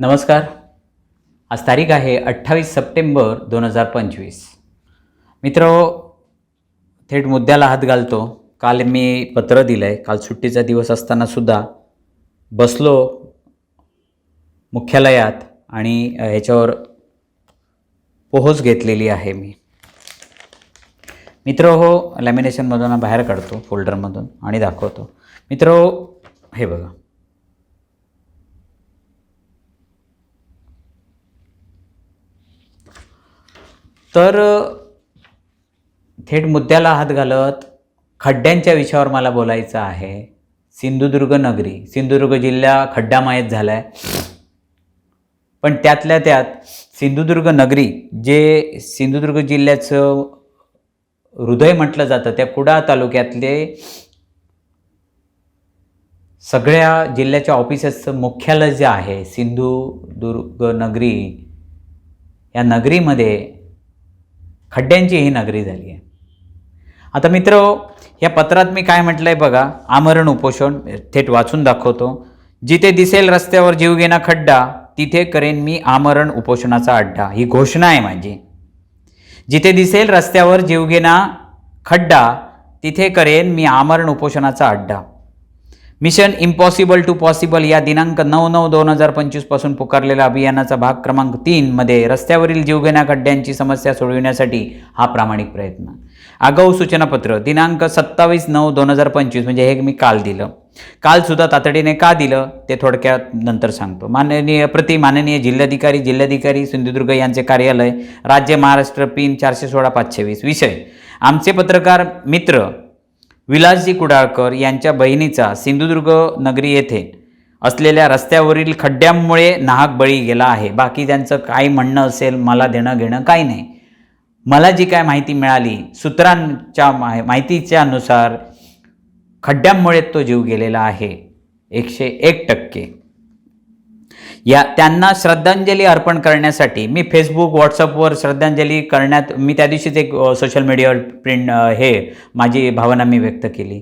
नमस्कार. आज तारीख आहे अठ्ठावीस सप्टेंबर दोन हजार पंचवीस. मित्र थेट मुद्द्याला हात घालतो. काल मी पत्र दिलं आहे काल सुट्टीचा दिवस असतानासुद्धा बसलो मुख्यालयात आणि ह्याच्यावर पोहोच घेतलेली आहे मी. मित्र हो लॅमिनेशनमधून बाहेर काढतो फोल्डरमधून आणि दाखवतो. मित्र हे बघा. तर थेट मुद्द्याला हात घालत खड्ड्यांच्या विषयावर मला बोलायचं आहे. सिंधुदुर्ग नगरी. सिंधुदुर्ग जिल्हा खड्डामायत झाला आहे पण त्यातल्या त्यात सिंधुदुर्ग नगरी जे सिंधुदुर्ग जिल्ह्याचं हृदय म्हटलं जातं त्या कुडाळ तालुक्यातले सगळ्या जिल्ह्याच्या ऑफिसेसचं मुख्यालय जे आहे सिंधुदुर्ग नगरी या नगरीमध्ये खड्ड्यांची ही नगरी झाली आहे. आता मित्र या पत्रात मी काय म्हटलं आहे बघा आमरण उपोषण थेट वाचून दाखवतो. जिथे दिसेल रस्त्यावर जीवघेणा खड्डा तिथे करेन मी आमरण उपोषणाचा अड्डा. ही घोषणा आहे माझी. जिथे दिसेल रस्त्यावर जीवघेणा खड्डा तिथे करेन मी आमरण उपोषणाचा अड्डा. मिशन इम्पॉसिबल टू पॉसिबल या दिनांक नऊ नऊ दोन हजार पंचवीसपासून पुकारलेल्या अभियानाचा भाग क्रमांक तीनमध्ये रस्त्यावरील जीवघेण्या खड्ड्यांची समस्या सोडविण्यासाठी हा प्रामाणिक प्रयत्न. आगाऊ सूचनापत्र दिनांक सत्तावीस नऊ दोन हजार पंचवीस म्हणजे हे मी काल दिलं. कालसुद्धा तातडीने का दिलं ते थोडक्यात नंतर सांगतो. माननीय प्रति माननीय जिल्हाधिकारी जिल्हाधिकारी सिंधुदुर्ग यांचे कार्यालय राज्य महाराष्ट्र पिन चारशे सोळा पाचशे वीस. विषय आमचे पत्रकार मित्र विलासजी कुडाळकर यांच्या बहिणीचा सिंधुदुर्ग नगरी येथे असलेल्या रस्त्यावरील खड्ड्यांमुळे नाहक बळी गेला आहे. बाकी त्यांचं काय म्हणणं असेल मला देणं घेणं काही नाही. मला जी काय माहिती मिळाली सूत्रांच्या मा माहितीच्या अनुसार खड्ड्यांमुळे तो जीव गेलेला आहे. एकशे एक टक्के. या त्यांना श्रद्धांजली अर्पण करण्यासाठी मी फेसबुक व्हॉट्सअपवर श्रद्धांजली करण्यात मी त्या दिवशीच एक सोशल मीडियावर प्रिंट हे माझी भावना मी व्यक्त केली.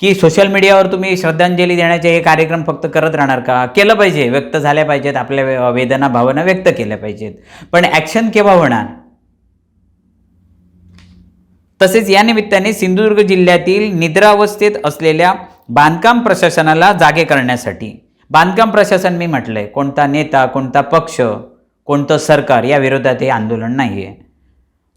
की सोशल मीडियावर तुम्ही श्रद्धांजली देण्याचे हे कार्यक्रम फक्त करत राहणार का? केलं पाहिजे व्यक्त झाल्या पाहिजेत आपल्या वे- वेदना भावना व्यक्त केल्या पाहिजेत. पण ॲक्शन केव्हा होणार? तसेच या निमित्ताने सिंधुदुर्ग जिल्ह्यातील निद्रावस्थेत असलेल्या बांधकाम प्रशासनाला जागे करण्यासाठी. बांधकाम प्रशासन मी म्हटलं आहे कोणता नेता कोणता पक्ष कोणतं सरकार या विरोधात हे आंदोलन नाही आहे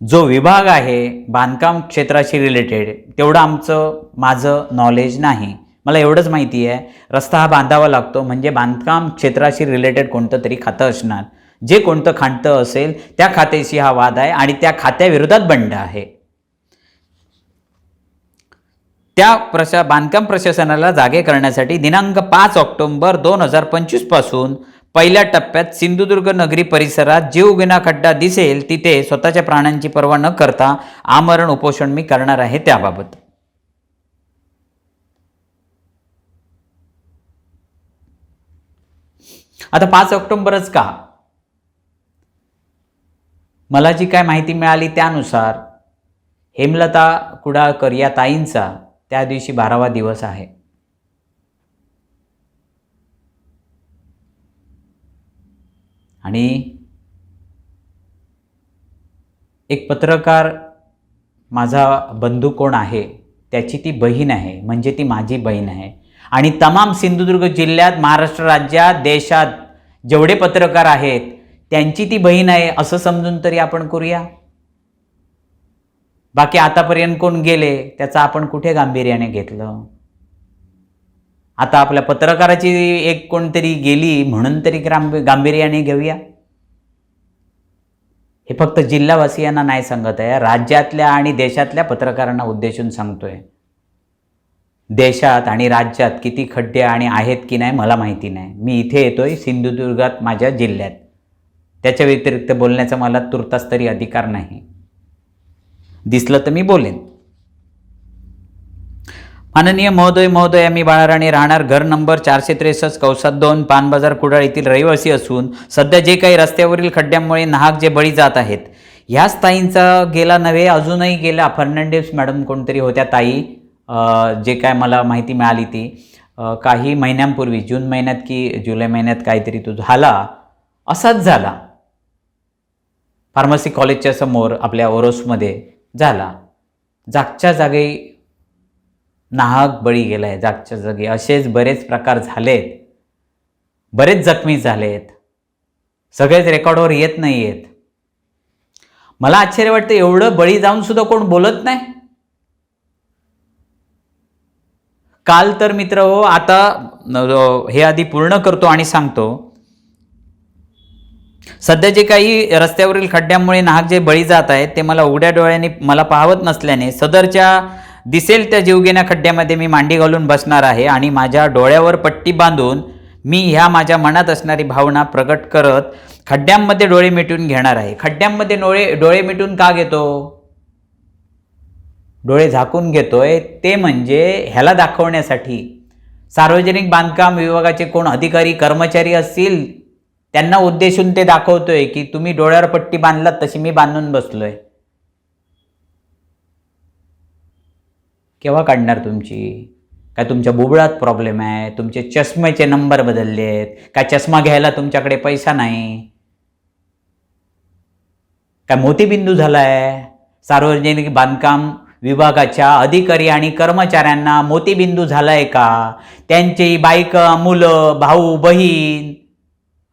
जो विभाग आहे बांधकाम क्षेत्राशी रिलेटेड तेवढं आमचं माझं नॉलेज नाही. मला एवढंच माहिती आहे रस्ता हा बांधावा लागतो म्हणजे बांधकाम क्षेत्राशी रिलेटेड कोणतं तरी खातं असणार. जे कोणतं खातं असेल त्या खात्याशी हा वाद आहे आणि त्या खात्याविरोधात बंड आहे. त्या प्रशा बांधकाम प्रशासनाला जागे करण्यासाठी दिनांक पाच ऑक्टोंबर दोन हजार पंचवीसपासून पहिल्या टप्प्यात सिंधुदुर्ग नगरी परिसरात जीवघेणा खड्डा दिसेल तिथे स्वतःच्या प्राण्यांची पर्वा न करता आमरण उपोषण मी करणार आहे त्याबाबत. आता पाच ऑक्टोंबरच का? मला जी काय माहिती मिळाली त्यानुसार हेमलता कुडाळकर या ताईंचा त्या दिवशी बारावा दिवस आहे. आणि एक पत्रकार माझा बंधू कोण आहे त्याची ती बहीण आहे म्हणजे ती माझी बहीण आहे. आणि तमाम सिंधुदुर्ग जिल्ह्यात महाराष्ट्र राज्यात देशात जेवढे पत्रकार आहेत त्यांची ती बहीण आहे असं समजून तरी आपण करूया? बाकी आतापर्यंत कोण गेले त्याचं आपण कुठे गांभीर्याने घेतलं? आता आपल्या पत्रकाराची एक कोणतरी गेली म्हणून तरी ग्राम गांभीर्याने घेऊया? हे फक्त जिल्हावासियांना नाही सांगत आहे. राज्यातल्या आणि देशातल्या पत्रकारांना उद्देशून सांगतोय. देशात आणि राज्यात किती खड्डे आणि आहेत की नाही मला माहिती नाही. मी इथे येतोय सिंधुदुर्गात माझ्या जिल्ह्यात. त्याच्या व्यतिरिक्त बोलण्याचा मला तुर्तास तरी अधिकार नाही. दिसलं तर मी बोलेन. माननीय महोदय महोदय मी बाळाराणी राहणार घर नंबर चारशे त्रेसष्ट कौसात दोन पानबाजार कुडाळ येथील रहिवासी असून सध्या जे काही रस्त्यावरील खड्ड्यांमुळे नाहक जे बळी जात आहेत ह्याच ताईंचा गेला नव्हे अजूनही गेला फर्नांडिस मॅडम कोणतरी होत्या ताई जे काय मला माहिती मिळाली ती काही महिन्यांपूर्वी जून महिन्यात की जुलै महिन्यात काहीतरी तो झाला असाच झाला. फार्मसी कॉलेजच्या समोर आपल्या ओरोसमध्ये झाला. जागच्या जागी नाहक बळी गेलाय. जागच्या जागी असेच बरेच प्रकार झालेत. बरेच जखमी झालेत. सगळेच रेकॉर्डवर येत नाही आहेत मला आश्चर्य वाटतं एवढं बळी जाऊन सुद्धा कोण बोलत नाही? काल तर मित्र हो आता हे आधी पूर्ण करतो आणि सांगतो. सध्या जे काही रस्त्यावरील खड्ड्यांमुळे नाहक जे बळी जात आहेत ते मला उघड्या डोळ्याने मला पाहवत नसल्याने सदरच्या दिसेल त्या जीवघेण्या खड्ड्यामध्ये मी मांडी घालून बसणार आहे आणि माझ्या डोळ्यावर पट्टी बांधून मी ह्या माझ्या मनात असणारी भावना प्रकट करत खड्ड्यांमध्ये डोळे मिटून घेणार आहे. खड्ड्यांमध्ये डोळे डोळे मिटून का घेतो? डोळे झाकून घेतोय ते म्हणजे ह्याला दाखवण्यासाठी. सार्वजनिक बांधकाम विभागाचे कोण अधिकारी कर्मचारी असतील त्यांना उद्देशून ते दाखवतोय की तुम्ही डोळ्यावर पट्टी बांधलात तशी मी बांधून बसलोय. केव्हा काढणार तुमची? काय तुमच्या बुबळात प्रॉब्लेम आहे? तुमचे चष्म्याचे नंबर बदलले आहेत. काय चष्मा घ्यायला तुमच्याकडे पैसा नाही? काय मोतीबिंदू झालाय? सार्वजनिक बांधकाम विभागाच्या अधिकारी आणि कर्मचाऱ्यांना मोतीबिंदू झालाय का? त्यांची बायका मुलं भाऊ बहीण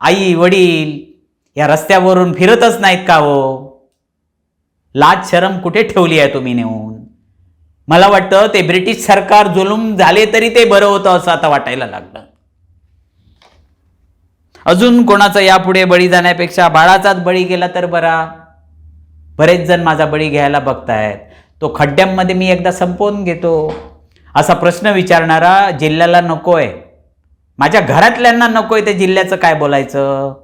आई वडील या रस्त्यावरून फिरतच नाहीत का हो? लाज शरम कुठे ठेवली आहे तुम्ही नेऊन? मला वाटतं ते ब्रिटिश सरकार जुलूम झाले तरी ते बरं होतं असं आता वाटायला लागलं. अजून कोणाचा यापुढे बळी जाण्यापेक्षा बाळाचाच बळी गेला तर बरा. बरेच जण माझा बळी घ्यायला बघतायत. तो खड्ड्यांमध्ये मी एकदा संपवून घेतो. असा प्रश्न विचारणारा जिल्ह्याला नकोय. माझ्या घरातल्यांना नकोय त्या जिल्ह्याचं काय बोलायचं?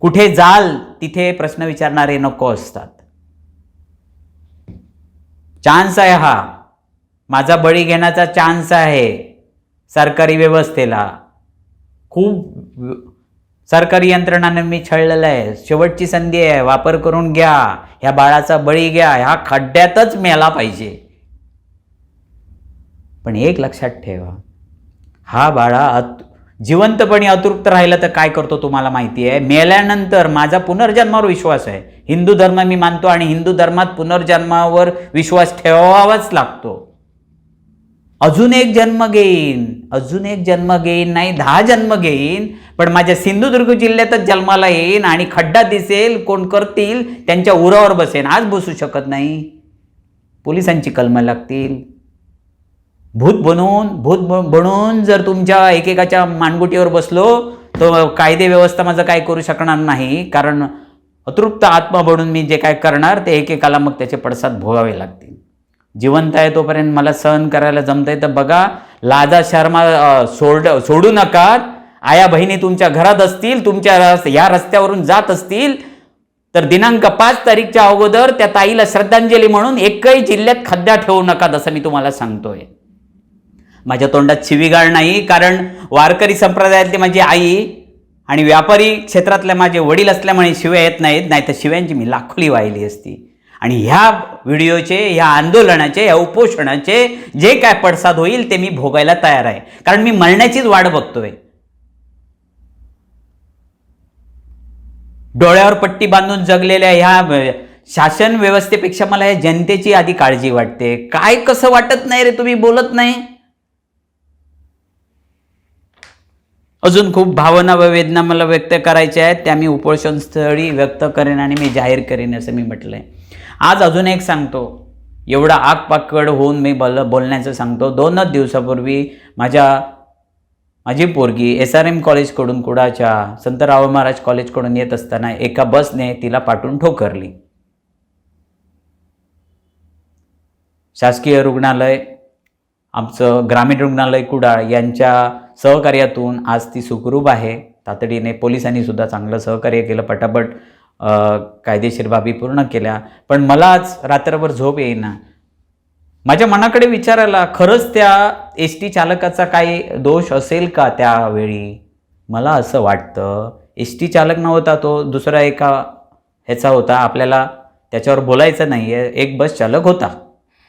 कुठे जाल तिथे प्रश्न विचारणारे नको असतात. चान्स आहे हा. माझा बळी घेण्याचा चान्स आहे सरकारी व्यवस्थेला. खूप सरकारी यंत्रणाने मी छळलेलं आहे. शेवटची संधी आहे. वापर करून घ्या. ह्या बाळाचा बळी घ्या. ह्या खड्ड्यातच मेला पाहिजे. पण एक लक्षात ठेवा. हा बाळा अत जिवंतपणे अतृप्त राहिला तर काय करतो तुम्हाला माहिती आहे? मेल्यानंतर माझा पुनर्जन्मावर विश्वास आहे. हिंदू धर्म मी मानतो आणि हिंदू धर्मात पुनर्जन्मावर विश्वास ठेवावाच लागतो. अजून एक जन्म घेईन अजून एक जन्म घेईन नाही दहा जन्म घेईन पण माझ्या सिंधुदुर्ग जिल्ह्यातच जन्माला येईन आणि खड्डा दिसेल कोण करतील त्यांच्या उरावर बसेन. आज बसू शकत नाही. पोलिसांची कलमं लागतील. भूत बनवून भूत बनवून जर तुमच्या एकेकाच्या मानगुटीवर बसलो तर कायदे व्यवस्था माझं काय करू शकणार नाही. कारण अतृप्त आत्मा बनून मी जे काय करणार ते एकेकाला मग त्याचे पडसाद भोगावे लागतील. जिवंत आहे तोपर्यंत मला सहन करायला जमतंय. तर बघा लाजा शर्मा सोड सोडू नका. आया बहिणी तुमच्या घरात असतील तुमच्या रस- या रस्त्यावरून जात असतील तर दिनांक पाच तारीखच्या अगोदर त्या ताईला श्रद्धांजली म्हणून एकही जिल्ह्यात खड्डा ठेवू नका जसं मी तुम्हाला सांगतोय. माझ्या तोंडात शिवीगाळ नाही कारण वारकरी संप्रदायातली माझी आई आणि व्यापारी क्षेत्रातले माझे वडील असल्यामुळे शिव्या येत नाहीत नाही तर शिव्यांची मी लाखोली वाहिली असती. आणि ह्या व्हिडिओचे ह्या आंदोलनाचे या उपोषणाचे जे काय पडसाद होईल ते मी भोगायला तयार आहे. कारण मी मरण्याचीच वाट बघतोय. डोळ्यावर पट्टी बांधून जगलेल्या ह्या शासन व्यवस्थेपेक्षा मला या जनतेची आधी काळजी वाटते. काय कसं वाटत नाही रे तुम्ही बोलत नाही? अजून खूप भावना व वेदना मला व्यक्त करायच्या आहेत त्या मी उपोषणस्थळी व्यक्त करेन आणि मी जाहीर करेन असं मी म्हटलंय. आज अजून एक सांगतो. एवढा आगपाकड होऊन मी बोल बोलण्याचं सांगतो. दोनच दिवसापूर्वी माझ्या माझी पोरगी एस आर एम कॉलेजकडून कुडाच्या संतराव महाराज कॉलेजकडून येत असताना एका बसने तिला पाठवून ठोकरली. शासकीय रुग्णालय आमचं ग्रामीण रुग्णालय कुडाळ यांच्या सहकार्यातून आज ती सुखरूप आहे. तातडीने पोलिसांनी सुद्धा चांगलं सहकार्य केलं पटापट कायदेशीर बाबी पूर्ण केल्या. पण मला आज रात्रभर झोप येईना. माझ्या मनाकडे विचारायला खरंच त्या एस टी चालकाचा काही दोष असेल का त्यावेळी? मला असं वाटतं एस टी चालक नव्हता तो दुसरा एका ह्याचा होता. आपल्याला त्याच्यावर बोलायचं नाही आहे एक बस चालक होता.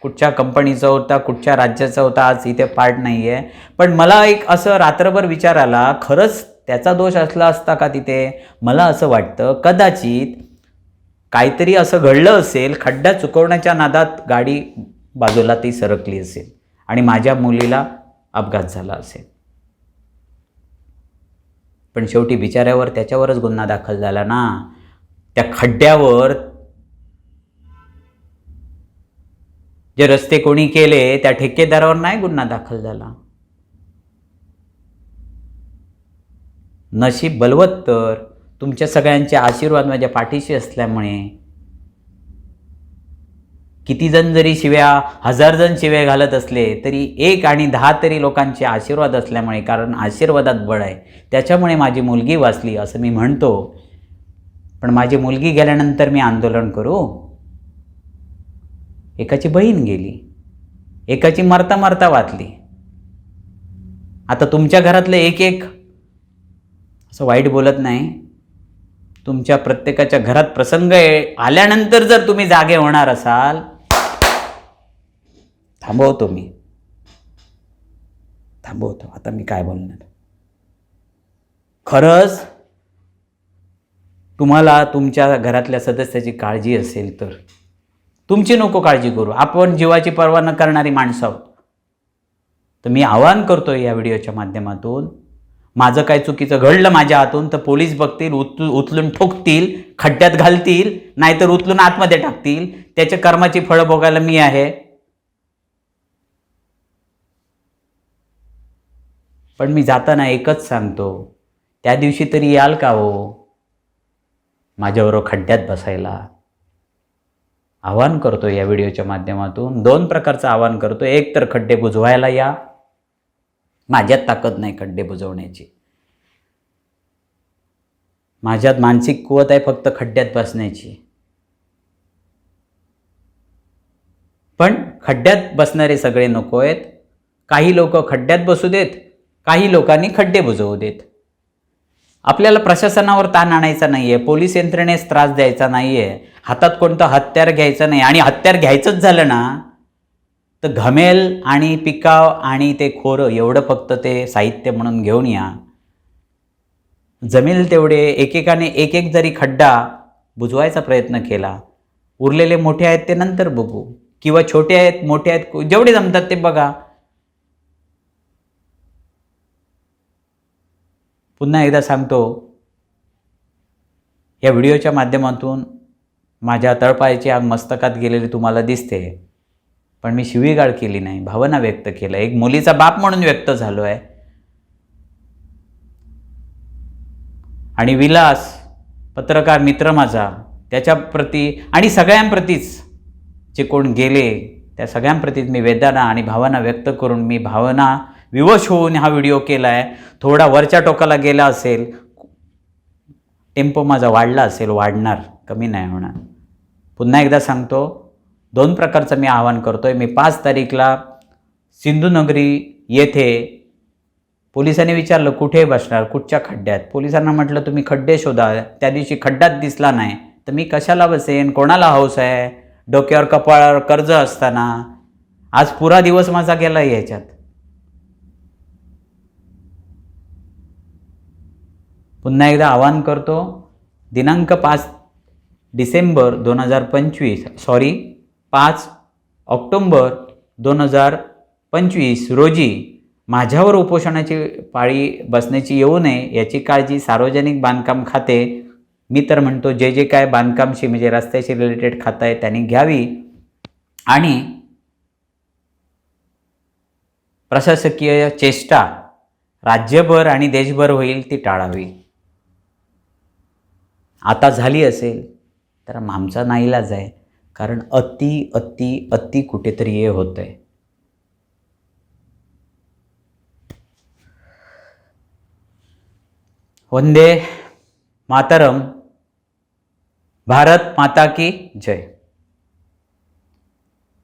कुठच्या कंपनीचा होता कुठच्या राज्याचा होता आज इथे पार्ट नाही आहे पण मला एक असं रात्रभर विचार आला खरंच त्याचा दोष असला असता का तिथे? मला असं वाटतं कदाचित काहीतरी असं घडलं असेल खड्डा चुकवण्याच्या नादात गाडी बाजूला ती सरकली असेल आणि माझ्या मुलीला अपघात झाला असेल. पण शेवटी बिचाऱ्यावर त्याच्यावरच गुन्हा दाखल झाला ना. त्या खड्ड्यावर जे रस्ते कोणी केले त्या ठेकेदारावर नाही गुन्हा दाखल झाला. नशीब बलवत तर तुमच्या सगळ्यांचे आशीर्वाद माझ्या पाठीशी असल्यामुळे किती जण जरी शिव्या हजार जण शिव्या घालत असले तरी एक आणि दहा तरी लोकांचे आशीर्वाद असल्यामुळे कारण आशीर्वादात बळ आहे. त्याच्यामुळे माझी मुलगी वाचली असं मी म्हणतो. पण माझी मुलगी गेल्यानंतर मी आंदोलन करू? एकाची बहीण गेली एकाची मरता मरता वाचली. आता तुमच्या घरातलं एक एक असं वाईट बोलत नाही. तुमच्या प्रत्येकाच्या घरात प्रसंग आल्यानंतर जर तुम्ही जागे होणार असाल थांबवतो मी. थांबवतो आता मी काय बोलणार? खरंच तुम्हाला तुमच्या घरातल्या सदस्याची काळजी असेल तर. तुमची नको काळजी करू. आपण जीवाची पर्वा न करणारी माणसं आहोत. तर मी आवाहन करतो या व्हिडिओच्या माध्यमातून माझं काय चुकीचं घडलं माझ्या हातून तर पोलीस बघतील उत उचलून ठोकतील खड्ड्यात घालतील नाहीतर उचलून आतमध्ये टाकतील. त्याच्या कर्माची फळं भोगायला मी आहे. पण मी जाताना एकच सांगतो त्या दिवशी तरी याल का हो? माझ्याबरोबर खड्ड्यात बसायला. आवाहन करतो या व्हिडिओच्या माध्यमातून. दोन प्रकारचं आवाहन करतो. एक तर खड्डे बुजवायला या. माझ्यात ताकद नाही खड्डे बुजवण्याची. माझ्यात मानसिक कुवत आहे फक्त खड्ड्यात बसण्याची. पण खड्ड्यात बसणारे सगळे नको आहेत. काही लोक खड्ड्यात बसू देत काही लोकांनी खड्डे बुजवू देत. आपल्याला प्रशासनावर ताण आणायचा नाही आहे पोलीस यंत्रणेस त्रास द्यायचा नाही आहे हातात कोणतं हत्यार घ्यायचं नाही आणि हत्यार घ्यायचंच झालं ना तर घमेल आणि पिकाव आणि ते खोरं एवढं फक्त ते साहित्य म्हणून घेऊन या. जमेल तेवढे एकेकाने एक एक जरी खड्डा बुजवायचा प्रयत्न केला उरलेले मोठे आहेत ते नंतर बघू किंवा छोटे आहेत मोठे आहेत जेवढे जमतात ते बघा. पुन्हा एकदा सांगतो या व्हिडिओच्या माध्यमातून माझ्या तळपायाची आग मस्तकात गेलेली तुम्हाला दिसते पण मी शिवीगाळ केली नाही भावना व्यक्त केलं एक मुलीचा बाप म्हणून व्यक्त झालो आहे आणि विलास पत्रकार मित्र माझा त्याच्याप्रती आणि सगळ्यांप्रतीच जे कोण गेले त्या सगळ्यांप्रतीच मी वेदना आणि भावना व्यक्त करून मी भावना विवश होऊन हा व्हिडिओ केला आहे थोडा वरच्या टोकाला गेला असेल टेम्पो माझा वाढला असेल वाढणार कमी नाही होणार. पुन्हा एकदा सांगतो दोन प्रकारचं मी आवाहन करतो आहे मी पाच तारीखला सिंधुनगरी येथे पोलिसांनी विचारलं कुठे बसणार? कुठच्या खड्ड्यात? पोलिसांना म्हटलं तुम्ही खड्डे शोधा. त्या दिवशी खड्ड्यात दिसला नाही. तर मी कशाला बसेन? कोणाला हौस आहे? डोक्यावर कपाळावर कर्ज असताना. आज पुरा दिवस माझा गेला याच्यात. पुन्हा एकदा आवाहन करतो दिनांक पाच डिसेंबर दोन हजार पंचवीस सॉरी पाच ऑक्टोंबर दोन हजार पंचवीस रोजी माझ्यावर उपोषणाची पाळी बसण्याची येऊ नये याची काळजी सार्वजनिक बांधकाम खाते मी तर म्हणतो जे जे काय बांधकामशी म्हणजे रस्त्याशी रिलेटेड खातं आहे त्यांनी घ्यावी. आणि प्रशासकीय चेष्टा राज्यभर आणि देशभर होईल ती टाळावी. आता झाली असेल तर आमचा नाईलाज आहे. कारण अति अति अति कुठेतरी हे होतं आहे वंदे मातरम. भारत माता की जय.